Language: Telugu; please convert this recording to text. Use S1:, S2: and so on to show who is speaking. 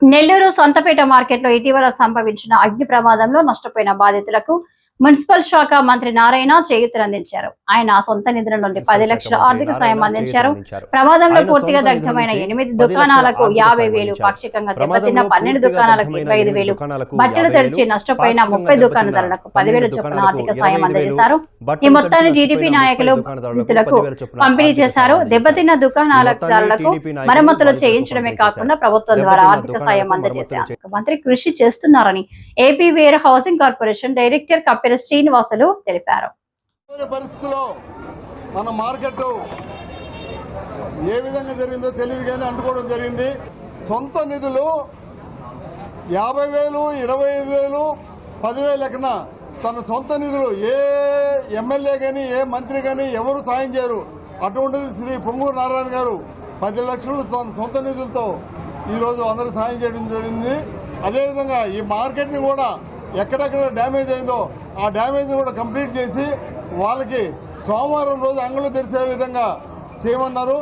S1: నెల్లూరు సొంతపేట మార్కెట్లో ఇటీవల సంభవించిన అగ్ని ప్రమాదంలో నష్టపోయిన బాధితులకు మున్సిపల్ శాఖ మంత్రి నారాయణ చేయూతనందించారు ఆయన సొంత నిధుల నుండి పది లక్షల ఆర్థిక సాయం అందించారు. ప్రమాదంలో పూర్తిగా దగ్ధమైన
S2: నుంచి
S1: ఎనిమిది దుకాణాలకు యాభై వేలు. పాక్షికంగా దెబ్బతిన్న పన్నెండు దుకాణాలకు ఇరవై ఐదు వేలు
S2: దుకాణాలకు
S1: బట్టలు తెరిచి నష్టపోయిన ముప్పై దుకాణదారులకు పదివేల చొప్పున
S2: దుకాణాలకు
S1: ఆర్థిక సాయం అందజేశారు ఈ మొత్తాన్ని టీడీపీ నాయకులు నిధులకు పంపిణీ చేశారు. దెబ్బతిన్న
S2: నాయకులు
S1: మరమ్మతులు చేయించడమే కాకుండా. ప్రభుత్వం ద్వారా ఆర్థిక సాయం
S2: దుకాణాలకు
S1: అందజేశారు మంత్రి కృషి చేస్తున్నారని AP warehousing corporation director Kappera Srinivasulu తెలిపారు.
S3: మన మార్కెట్ ఏ విధంగా జరిగిందో తెలియదు కానీ అంటుకోవడం జరిగింది. సొంత నిధులు యాభై వేలు ఇరవై ఐదు వేలు పదివేలు ఎక్కన తన సొంత నిధులు ఏ ఎమ్మెల్యే కానీ ఏ మంత్రి కానీ ఎవరు సాయం చేయరు. అటువంటిది శ్రీ పొంగూరు నారాయణ గారు పది లక్షలు తన సొంత నిధులతో ఈరోజు అందరూ సాయం చేయడం జరిగింది. అదేవిధంగా ఈ మార్కెట్ని కూడా ఎక్కడెక్కడ డ్యామేజ్ అయిందో ఆ డ్యామేజ్ కూడా కంప్లీట్ చేసి వాళ్ళకి సోమవారం రోజు అంగళ్ళు తెరిసే విధంగా చేయమన్నారు.